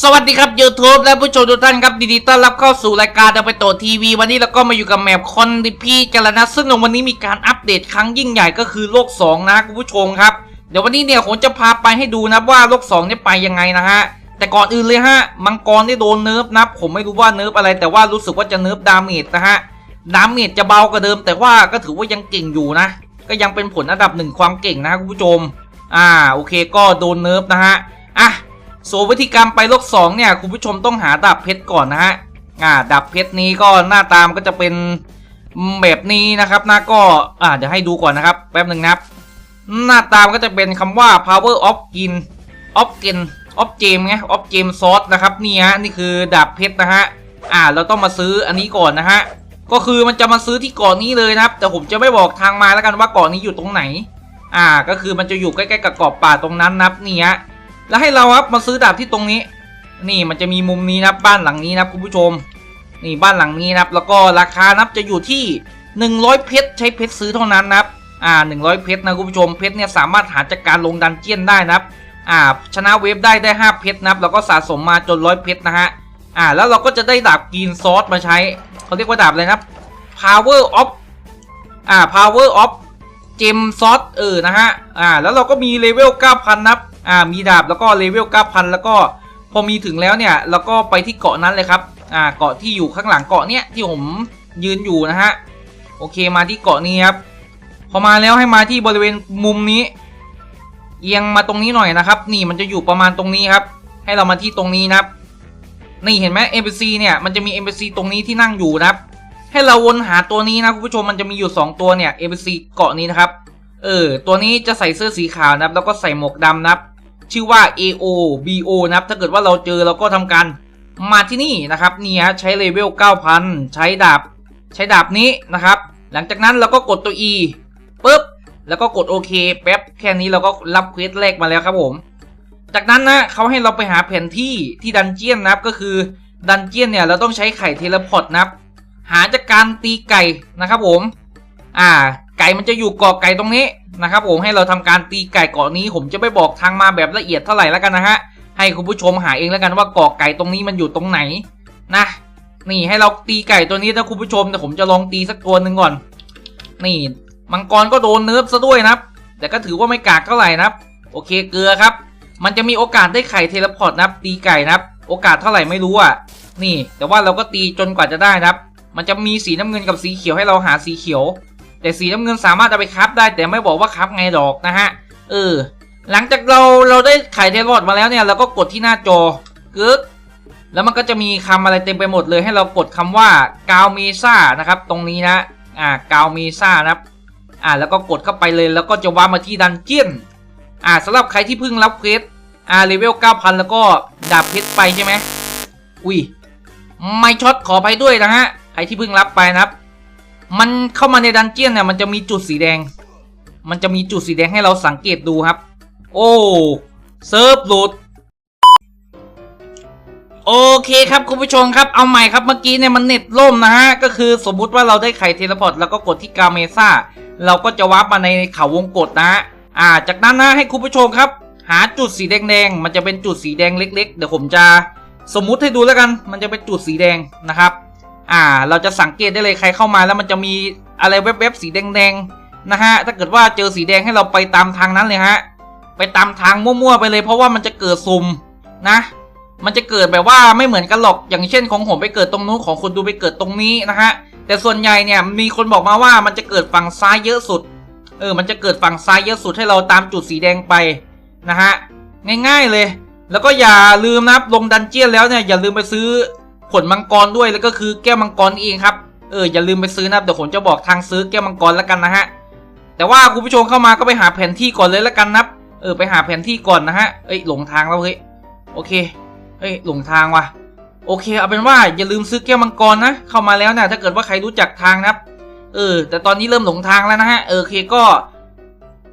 สวัสดีครับ YouTube และผู้ชมทุกท่านครับยินดีต้อนรับเข้าสู่รายการเดอะไปโตทีวี วันนี้เราก็มาอยู่กับแมปคอนดิพี่กันแล้วนะ ซึ่งในวันนี้มีการอัปเดตครั้งยิ่งใหญ่ก็คือโลก 2 นะคุณผู้ชมครับ เดี๋ยววันนี้เนี่ยผมจะพาไปให้ดูนะว่าโลก 2 เนี่ยไปยังไงนะฮะ แต่ก่อนอื่นเลยฮะ มังกรได้โดนเนิร์ฟนะ ผมไม่รู้ว่าเนิร์ฟอะไร แต่ว่ารู้สึกว่าจะเนิร์ฟดาเมจนะฮะ ดาเมจจะเบากว่าเดิม แต่ว่าก็ถือว่ายังเก่งอยู่นะ ก็ยังเป็นผลอันดับหนึ่งความเก่งนะคุณผู้ชม อ่า โอเค ก็โดนเนิร์ฟนะฮะ อะ ส่วนวิธีการไปโลก2เนี่ยคุณผู้ชมต้องหาดาบเพชรก่อนนะฮะอ่าดาบเพชรนี้ก็หน้าตามก็จะเป็นแบบนี้นะครับหน้าก็อ่าเดี๋ยวให้ดูก่อนนะครับ แป๊บหนึ่งนะครับ หน้าตามก็จะเป็นคำว่า power of gin of gin of gem ไง of gem sauce นะครับนี่ฮะนี่คือดาบเพชรนะฮะอ่าเราต้องมาซื้ออันนี้ก่อนนะฮะก็คือมันจะมาซื้อที่เกาะนี้เลยนะครับ แต่ผมจะไม่บอกทางมาแล้วกันว่าเกาะนี้อยู่ตรงไหน อ่าก็คือมันจะอยู่ใกล้ๆกับเกาะป่าตรงนั้นนับนี่ฮะ แล้วให้เราครับมาซื้อดาบที่ตรงนี้ นี่มันจะมีมุมนี้นะบ้านหลังนี้นะคุณผู้ชม นี่บ้านหลังนี้นะแล้วก็ราคานับจะอยู่ที่ 100 เพชรใช้เพชรซื้อเท่านั้นนะครับอ่า100 เพชรนะคุณผู้ชมเพชรเนี่ยสามารถหาจากการลงดันเจียนได้นะครับอ่าชนะเวฟได้ได้ 5 เพชรนะครับแล้วก็สะสมมาจนร้อยเพชรนะฮะอ่าแล้วเราก็จะได้ดาบกรีนซอสมาใช้เขาเรียกว่าดาบอะไรนะ power of อ่า power of เจมซอสเออนะฮะอ่าแล้วเราก็มีเลเวล 9,000 นับ อ่ามีดาบแล้วก็เลเวล9,000 แล้วก็พอมีถึงแล้วเนี่ยเราก็ไปที่เกาะนั้นเลยครับอ่าเกาะที่อยู่ข้างหลังเกาะเนี้ยที่ผมยืนอยู่นะฮะโอเคมาที่เกาะนี้ครับพอมาแล้วให้มาที่บริเวณมุมนี้เอียงมาตรงนี้หน่อยนะครับ นี่มันจะอยู่ประมาณตรงนี้ครับ ให้เรามาที่ตรงนี้นะครับ นี่เห็นไหม NPC เนี่ยมันจะมี NPC ตรงนี้ที่นั่งอยู่นะครับ ให้เราวนหาตัวนี้นะคุณผู้ชมมันจะมีอยู่ 2 ตัวเนี่ย NPC เกาะนี้นะครับ เออตัวนี้จะใส่เสื้อสีขาวนะครับ แล้วก็ใส่หมวกดำนะครับ ชื่อว่า AO BO นะครับ ถ้าเกิดว่าเราเจอเราก็ทำการมาที่นี่นะครับนี่ฮะใช้เลเวล 9,000 ใช้ดาบ ใช้ดาบนี้นะครับ หลังจากนั้นเราก็กดตัว E ปุ๊บ แล้วก็กดโอเคแป๊บแค่นี้เราก็รับเควสแรกมาแล้วครับผม จากนั้นนะเขาให้เราไปหาแผนที่ที่ดันเจียนนะครับก็คือดันเจียนเนี่ยเราต้องใช้ไข่เทเลพอร์ตนะครับ หาจากการตีไก่นะครับผม อ่า ก่มันจะอยู่เกาะไก่ตรงนี้นะครับผมให้เราทำการตีไก่เกาะนี้ ผมจะไม่บอกทางมาแบบละเอียดเท่าไหร่แล้วกันนะฮะให้คุณผู้ชมหาเองแล้วกันว่าเกาะไก่ตรงนี้มันอยู่ตรงไหนนะนี่ให้เราตีไก่ตัวนี้นะคุณผู้ชมแต่ผมจะลองตีสักตัวหนึ่งก่อน นี่มังกรก็โดนเนิร์ฟซะด้วยนะครับ แต่ก็ถือว่าไม่กากเท่าไหร่นะครับ โอเคเกลือครับ มันจะมีโอกาสได้ไข่เทเลพอร์ตนะครับ ตีไก่นะครับ โอกาสเท่าไหร่ไม่รู้อะนี่ แต่ว่าเราก็ตีจนกว่าจะได้นะครับ มันจะมีสีน้ำเงินกับสีเขียวให้เราหาสีเขียว แต่สีน้ำเงินสามารถเอาไปคับได้แต่ไม่บอกว่าคับไงดอกนะฮะ เออ หลังจากเราเราได้ไข่เทเลพอร์ตมาแล้วเนี่ยเราก็กดที่หน้าจอกึ๊กแล้วมันก็จะมีคำอะไรเต็มไปหมดเลย ให้เรากดคำว่ากาวเมซ่านะครับ ตรงนี้นะ อ่ากาวเมซ่านะครับ อ่าแล้วก็กดเข้าไปเลย แล้วก็จะวามาที่ดันเจียน อ่าสำหรับใครที่เพิ่งรับเควสอ่าเลเวล9,000 แล้วก็ดาบเพชรไปใช่ไหมอุ้ยไม่ช็อตขอไปด้วยนะฮะใครที่เพิ่งรับไปนะครับ มันเข้ามาในดันเจียนเนี่ยมันจะมีจุดสีแดง มันจะมีจุดสีแดงให้เราสังเกตดูครับ โอ้เซิร์ฟหลุดโอเคครับคุณผู้ชมครับเอาใหม่ครับเมื่อกี้เนี่ยมันเน็ตล่มนะฮะก็คือสมมุติว่าเราได้ไข่เทเลพอร์ตแล้วก็กดที่กาเมซ่าเราก็จะวาร์ปมาในเขาวงกตนะฮะอ่า จากนั้นนะให้คุณผู้ชมครับ หาจุดสีแดงๆมันจะเป็นจุดสีแดงเล็ก ๆ เดี๋ยวผมจะสมมุติให้ดูแล้วกัน มันจะเป็นจุดสีแดงนะครับ อ่า เราจะสังเกตได้เลยใครเข้ามาแล้วมันจะมีอะไรแวบๆสีแดงๆนะฮะ ถ้าเกิดว่าเจอสีแดงให้เราไปตามทางนั้นเลยฮะ ไปตามทางมั่วๆไปเลยเพราะว่ามันจะเกิดซุ่มนะ มันจะเกิดแบบว่าไม่เหมือนกันหรอก อย่างเช่นของผมไปเกิดตรงนู้นของคนดูไปเกิดตรงนี้นะฮะ แต่ส่วนใหญ่เนี่ยมีคนบอกมาว่ามันจะเกิดฝั่งซ้ายเยอะสุด เออ มันจะเกิดฝั่งซ้ายเยอะสุดให้เราตามจุดสีแดงไปนะฮะ ง่ายๆเลย แล้วก็อย่าลืมนะลงดันเจี้ยนแล้วเนี่ยอย่าลืมไปซื้อ ผลมังกรด้วยแล้วก็คือแก้วมังกรเองครับเอออย่าลืมไปซื้อนะครับเดี๋ยวผมจะบอกทางซื้อแก้วมังกรแล้วกันนะฮะแต่ว่าคุณผู้ชมเข้ามาก็ไปหาแผนที่ก่อนเลยแล้วกันนับเออไปหาแผนที่ก่อนนะฮะเอ้ยหลงทางแล้วเฮ้ยโอเคเอ้ยหลงทางว่ะโอเคเอาเป็นว่าอย่าลืมซื้อแก้วมังกรนะเข้ามาแล้วนี่ยถ้าเกิดว่าใครรู้จักทางนะครับเออ แต่ตอนนี้เริ่มหลงทางแล้วนะฮะเออโอเคก็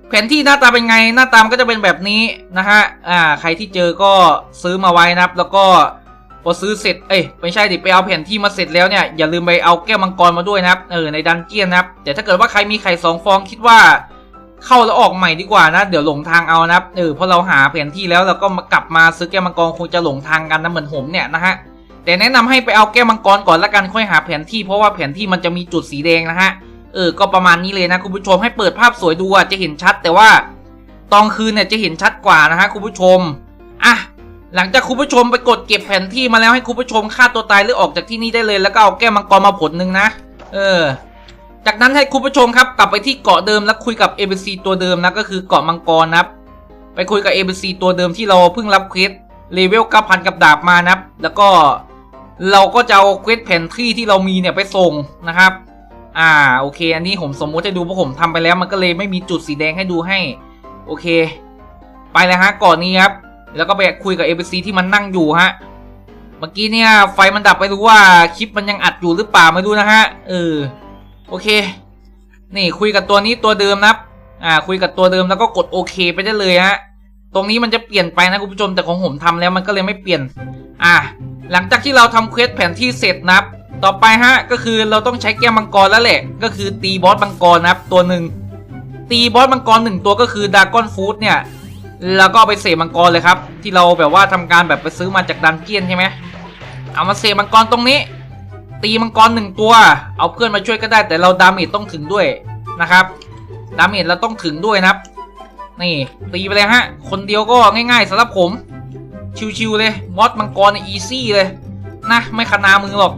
แผนที่หน้าตาเป็นไงหน้าตามนก็จะเป็นแบบนี้นะฮะอ่าใครที่เจอก็ซื้อมาไว้นะครับ แล้วก็ พอซื้อเสร็จ เอ้ยไม่ใช่ดิไปเอาแผ่นที่มาเสร็จแล้วเนี่ยอย่าลืมไปเอาแก้วมังกรมาด้วยนะครับเออในดันเจียนนะครับแต่ถ้าเกิดว่าใครมีไข่สองฟองคิดว่าเข้าแล้วออกใหม่ดีกว่านะเดี๋ยวหลงทางเอานะเออพราะเราหาแผนที่แล้วเราก็มากลับมาซื้อแก้วมังกรคงจะหลงทางกันนะเหมือนผมเนี่ยนะฮะแต่แนะนำให้ไปเอาแก้วมังกรก่อนละกันค่อยหาแผนที่เพราะว่าแผนที่มันจะมีจุดสีแดงนะฮะเออก็ประมาณนี้เลยนะคุณผู้ชมให้เปิดภาพสวยดูอะจะเห็นชัด แต่ว่าตอนคืนเนี่ยจะเห็นชัดกว่านะฮะคุณผู้ชมอะ หลังจากคุณผู้ชมไปกดเก็บแผนที่มาแล้วให้คุณผู้ชมฆ่าตัวตายหรือออกจากที่นี่ได้เลย แล้วก็เอาแก้วมังกรมาผลหนึ่งนะ เออ จากนั้นให้คุณผู้ชมครับกลับไปที่เกาะเดิมแล้วคุยกับ ABC ตัวเดิมนะก็คือเกาะมังกรนะครับ ไปคุยกับ ABC ตัวเดิมที่เราเพิ่งรับเควสเลเวล9,000 กับดาบมานะครับ แล้วก็เราก็จะเอาเควสแผนที่ที่เรามีเนี่ยไปส่งนะครับ อ่าโอเค อันนี้ผมสมมุติให้ดูเพราะผมทำไปแล้วมันก็เลยไม่มีจุดสีแดงให้ดูให้ โอเค ไปเลยฮะก่อนนี้ครับ แล้วก็ไปคุยกับ ABC ที่มันนั่งอยู่ฮะ เมื่อกี้เนี่ยไฟมันดับไปรู้ว่าคลิปมันยังอัดอยู่หรือเปล่าไม่รู้นะฮะเออโอเค นี่คุยกับตัวนี้ตัวเดิมนะครับอ่าคุยกับตัวเดิมแล้วก็กดโอเค ไปได้เลยฮะตรงนี้มันจะเปลี่ยนไปนะคุณผู้ชมแต่ของผมทำแล้วมันก็เลยไม่เปลี่ยน อ่าหลังจากที่เราทำเควสแผนที่เสร็จนะครับ ต่อไปฮะก็คือเราต้องใช้แก้วมังกรแล้วแหละ ก็คือตีบอสมังกรนะครับตัวหนึ่งตีบอสมังกรหนึ่งตัวก็คือดากอนฟูดเนี่ย แล้วก็ไปเสมังกรเลยครับ ที่เราแบบว่าทำการแบบไปซื้อมาจากดันเจียนใช่ไหมเอามาเสมังกรตรงนี้ ตีมังกรหนึ่งตัว เอาเพื่อนมาช่วยก็ได้ แต่เราดาเมจต้องถึงด้วยนะครับดาเมจเราต้องถึงด้วยนะครับ นี่ตีไปเลยฮะ คนเดียวก็ง่ายๆสำหรับผม ชิวๆเลยบอสมังกรอีซี่เลยนะไม่ขนามือหรอก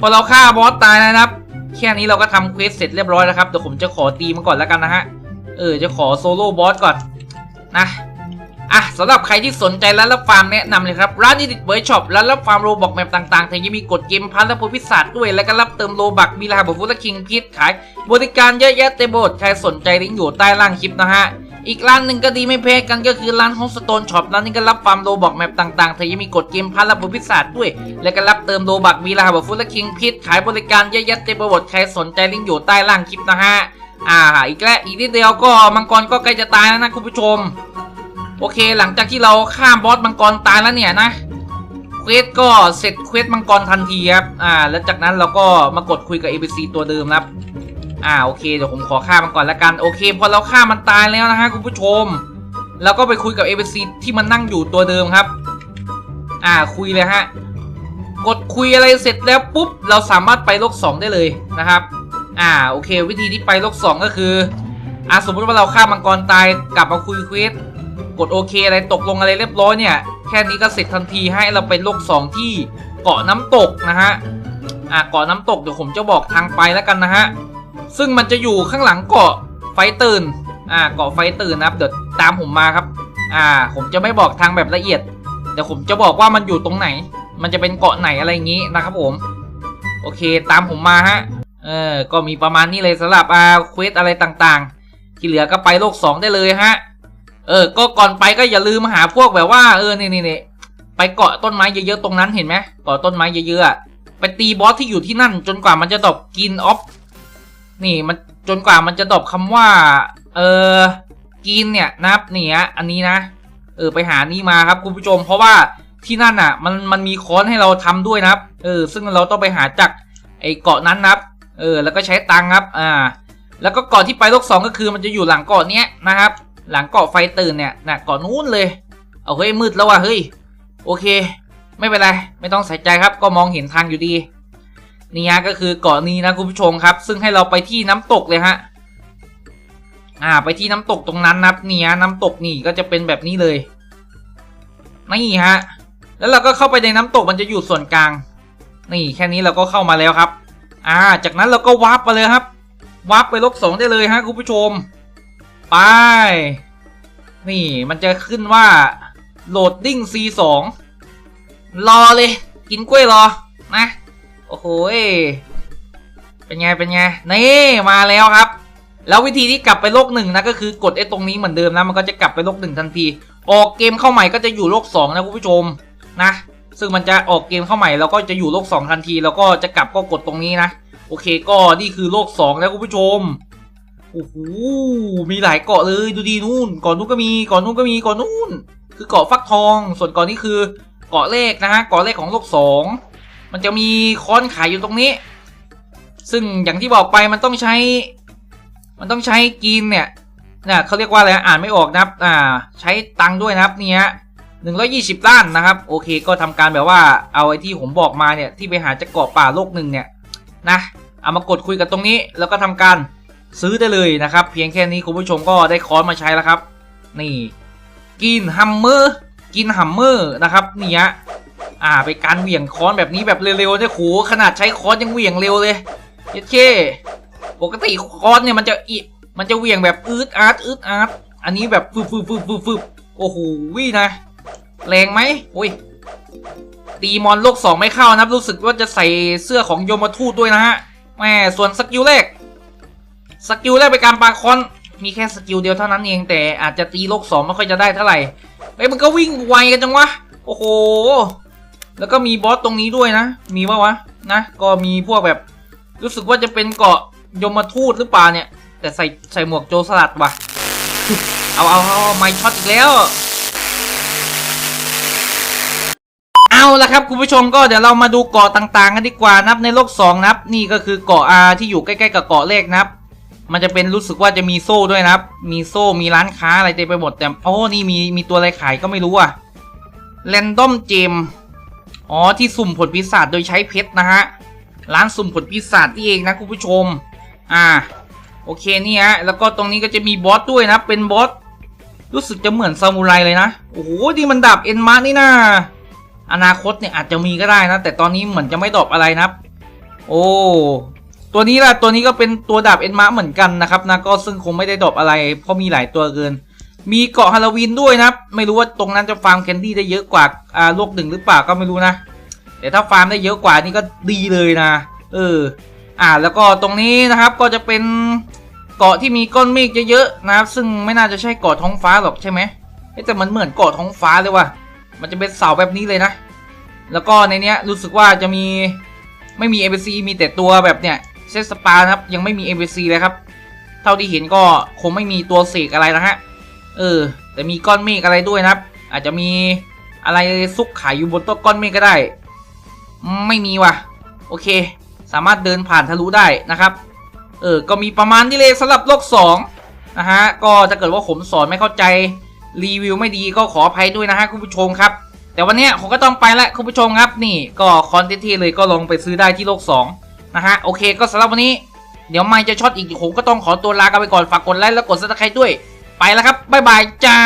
พอเราฆ่าบอสตายนะครับ แค่นี้เราก็ทำเควสเสร็จเรียบร้อยแล้วครับเดี๋ยวผมจะขอตีมันก่อนแล้วกันนะฮะเออจะขอโซโล่บอสก่อน นะอะสำหรับใครที่สนใจร้านรับฟาร์มแนะนำเลยครับ ร้านอีดิทเบอร์ช็อปร้านรับฟาร์มโรบอกแมปต่างๆแถมยังมีกดเกมพันและโปรพิศาจด้วย และก็รับเติมโลบักมีรหัสบัตรฟุตและคิงพิษขาย บริการเยอะแยะเต็มหมดใครสนใจลิงก์อยู่ใต้ล่างคลิปนะฮะ อีกร้านหนึ่งก็ดีไม่แพ้กันก็คือร้าน Home Stone Shop ร้านนี้ก็รับฟาร์มโลบอกแมปต่างๆแถมยังมีกดเกมพันและโปรพิศาจด้วย และก็รับเติมโลบักมีรหัสบัตรฟุตและคิงพิษขายบริการเยอะแยะเต็มหมดใครสนใจลิงก์อยู่ใต้ล่างคลิปนะฮะ อ่า อีกแล้วอีกนิดเดียวก็มังกรก็ใกล้จะตายแล้วนะคุณผู้ชม โอเค หลังจากที่เราข้ามบอสมังกรตายแล้วเนี่ยนะเควสก็เสร็จเควสมังกรทันทีครับ อ่า แล้วจากนั้นเราก็มากดคุยกับ ABC ตัวเดิมครับ อ่า โอเค เดี๋ยวผมขอฆ่ามันก่อนละกัน โอเค พอเราฆ่ามันตายแล้วนะฮะคุณผู้ชม เราก็ไปคุยกับ ABC ที่มันนั่งอยู่ตัวเดิมครับ อ่า คุยเลยฮะ กดคุยอะไรเสร็จแล้วปุ๊บ เราสามารถไปโลก 2 ได้เลยนะครับ อ่าโอเค วิธีที่ไปโลก 2 ก็คืออ่าสมมติว่าเราฆ่ามังกรตายกลับมาคุยเควสกดโอเคอะไรตกลงอะไรเรียบร้อยเนี่ย แค่นี้ก็เสร็จทันทีให้เราไปโลก 2 ที่เกาะน้ำตกนะฮะอ่าเกาะน้ำตกเดี๋ยวผมจะบอกทางไปแล้วกันนะฮะซึ่งมันจะอยู่ข้างหลังเกาะไฟตื่นอ่าเกาะไฟตื่นนะครับเดี๋ยวตามผมมาครับ อ่า ผมจะไม่บอกทางแบบละเอียดเดี๋ยวผมจะบอกว่ามันอยู่ตรงไหน มันจะเป็นเกาะไหนอะไรอย่างนี้นะครับผม โอเค ตามผมมาฮะ เออ ก็มีประมาณนี้เลยสำหรับอาเควสอะไรต่างๆ ที่เหลือก็ไปโลก 2 ได้เลยฮะ เออ ก็ก่อนไปก็อย่าลืมหาพวกแบบว่า เออ นี่นี่นี่ไปเกาะต้นไม้เยอะๆตรงนั้นเห็นไหมเกาะต้นไม้เยอะๆ ไปตีบอสที่อยู่ที่นั่น จนกว่ามันจะดอปกินออฟ นี่มันจนกว่ามันจะดอปคำว่า เออกินเนี่ยนะครับเนี่ยอันนี้นะ เออ ไปหานี่มาครับคุณผู้ชม เพราะว่าที่นั่นอะ มันมันมีค้อนให้เราทำด้วยนะครับ เออ ซึ่งเราต้องไปหาจากไอเกาะนั้นนะครับ เออแล้วก็ใช้ตังครับอ่าแล้วก็เกาะที่ไปโลกสองก็คือมันจะอยู่หลังเกาะเนี้ยนะครับ หลังเกาะไฟตื่นเนี่ยนะเกาะนู้นเลย เอาเฮ้ยมืดแล้วว่ะเฮ้ยโอเค ไม่เป็นไรไม่ต้องใส่ใจครับก็มองเห็นทางอยู่ดีนี่ฮะก็คือเกาะนี้นะคุณผู้ชมครับ ซึ่งให้เราไปที่น้ำตกเลยฮะอ่าไปที่น้ำตกตรงนั้นนะครับนี่ฮะน้ำตกนี่ก็จะเป็นแบบนี้เลยนี่ฮะแล้วเราก็เข้าไปในน้ำตกมันจะอยู่ส่วนกลาง นี่แค่นี้เราก็เข้ามาแล้วครับ อ่า จากนั้นเราก็วาร์ปไปเลยครับวาร์ปไปลบสองได้เลยฮะคุณผู้ชม ไป นี่มันจะขึ้นว่า loading C2 รอเลย กินกล้วยรอ นะ โอ้โหเป็นไง เป็นไง นี่ มาแล้วครับ แล้ววิธีที่กลับไปโลกหนึ่งนะก็คือกดไอ้ตรงนี้เหมือนเดิมนะ มันก็จะกลับไปโลกหนึ่งทันที ออกเกมเข้าใหม่ก็จะอยู่โลกสองนะคุณผู้ชม นะ ซึ่งมันจะออกเกมเข้าใหม่เราก็จะอยู่โลกสองทันที แล้วก็จะกลับก็กดตรงนี้นะ โอเคก็นี่คือโลกสองนะคุณผู้ชมโอ้โหมีหลายเกาะเลยดูดีนู่นเก่อนนู้นก็มีเก่อนนู้นก็มีเก่อนนู้นคือเกาะฟักทอง ส่วนเกาะนี้คือเกาะเลขนะฮะเกาะเลขของโลกสองมันจะมีค้อนขายอยู่ตรงนี้ ซึ่งอย่างที่บอกไปมันต้องใช้ มันต้องใช้กินเนี่ยเนี่ยเขาเรียกว่าอะไรอ่านไม่ออกนะครับอ่า ใช้ตังค์ด้วยนะครับเนี่ย หนึ่งร้อยี่สิบล้านนะครับ โอเคก็ทำการแบบว่าเอาไอ้ที่ผมบอกมาเนี่ย ที่ไปหาจากเกาะป่าโลกหนึ่งเนี่ยนะเอามากดคุยกับตรงนี้ แล้วก็ทำการซื้อได้เลยนะครับ เพียงแค่นี้คุณผู้ชมก็ได้คอนมาใช้แล้วครับ นี่ กินฮัมเมอร์กินฮัมเมอร์นะครับเนี่ยอ่าไปการเหวี่ยงค้อนแบบนี้แบบเร็วๆเนี่ยโหขนาดใช้ค้อนยังเหวี่ยงเร็วเลยเย็ดเคปกติค้อนเนี่ยมันจะอิมันจะเหวี่ยงแบบอืดอาร์ตอืดอาร์ตอันนี้แบบฟึบฟึบฟึบฟึบฟึบโอ้โหวินะ แรงไหมโอ้ยตีมอนโลกสองไม่เข้านะครับ รู้สึกว่าจะใส่เสื้อของโยมทูตด้วยนะฮะแหมส่วนสกิลแรก สกิลแรกเป็นการปาคอน มีแค่สกิลเดียวเท่านั้นเองแต่อาจจะตีโลกสองไม่ค่อยจะได้เท่าไหร่เอ้ยมันก็วิ่งไวกันจังวะ โอ้โห แล้วก็มีบอสตรงนี้ด้วยนะ มีปะวะ นะ ก็มีพวกแบบ รู้สึกว่าจะเป็นเกาะยมทูตหรือเปล่าเนี่ย แต่ใส่ใส่หมวกโจรสลัดว่ะ เอาเอาเอาไม้ช็อตอีกแล้ว เอาละครับคุณผู้ชมก็เดี๋ยวเรามาดูเกาะต่างๆกันดีกว่านับในโลก2นับนี่ก็คือเกาะอาที่อยู่ใกล้ๆกับเกาะเลขนับ มันจะเป็นรู้สึกว่าจะมีโซ่ด้วยนะครับ มีโซ่มีร้านค้าอะไรเต็มไปหมดแต่โอ้นี่มีมีตัวอะไรขายก็ไม่รู้อะแรนดอมเจมอ๋อที่สุ่มผลปีศาจโดยใช้เพชรนะฮะร้านสุ่มผลปีศาจที่เองนะคุณผู้ชม อ่า โอเคนี่ฮะแล้วก็ตรงนี้ก็จะมีบอสด้วยนะเป็นบอสรู้สึกจะเหมือนซามูไรเลยนะโอ้โหนี่มันดาบเอ็นมาร์นี่นะ อนาคตเนี่ยอาจจะมีก็ได้นะ แต่ตอนนี้เหมือนจะไม่ดรอปอะไรนะโอ้ตัวนี้ล่ะตัวนี้ก็เป็นตัวดาบเอ็นมาเหมือนกันนะครับนะก็ซึ่งคงไม่ได้ดรอปอะไร เพราะมีหลายตัวเกิน มีเกาะฮาโลวีนด้วยนะไม่รู้ว่าตรงนั้นจะฟาร์มแคนดี้ได้เยอะกว่าอ่าโลกหนึ่งหรือเปล่าก็ไม่รู้นะแต่ถ้าฟาร์มได้เยอะกว่านี่ก็ดีเลยนะ เออ อ่าแล้วก็ตรงนี้นะครับก็จะเป็นเกาะที่มีก้อนเมฆเยอะๆนะครับ ซึ่งไม่น่าจะใช่เกาะท้องฟ้าหรอกใช่ไหมแต่มันเหมือนเกาะท้องฟ้าเลยว่ะ มันจะเป็นเสาแบบนี้เลยนะ แล้วก็ในเนี้ยรู้สึกว่าจะมีไม่มี NPC มีแต่ตัวแบบเนี้ยเซตสปาครับ ยังไม่มี NPC เลยครับ เท่าที่เห็นก็คงไม่มีตัวเสกอะไรนะฮะ เออ แต่มีก้อนเมฆอะไรด้วยนะครับ อาจจะมีอะไรซุกขายอยู่บนต้นก้อนเมฆก็ได้ ไม่มีว่ะ โอเค สามารถเดินผ่านทะลุได้นะครับ เออ ก็มีประมาณนี้เลยสำหรับโลก2นะฮะ ก็ถ้าเกิดว่าผมสอนไม่เข้าใจ รีวิวไม่ดีก็ขออภัยด้วยนะฮะคุณผู้ชมครับ แต่วันนี้ผมก็ต้องไปละคุณผู้ชมครับ นี่ก็คอนเทนต์ที่เลยก็ลงไปซื้อได้ที่โลก2นะฮะโอเคก็สำหรับวันนี้ เดี๋ยวไม่จะช็อตอีกผมก็ต้องขอตัวลากันไปก่อนฝากกดไลค์แล้วกดซับสไครต์ด้วย ไปแล้วครับบ๊ายบายจ้า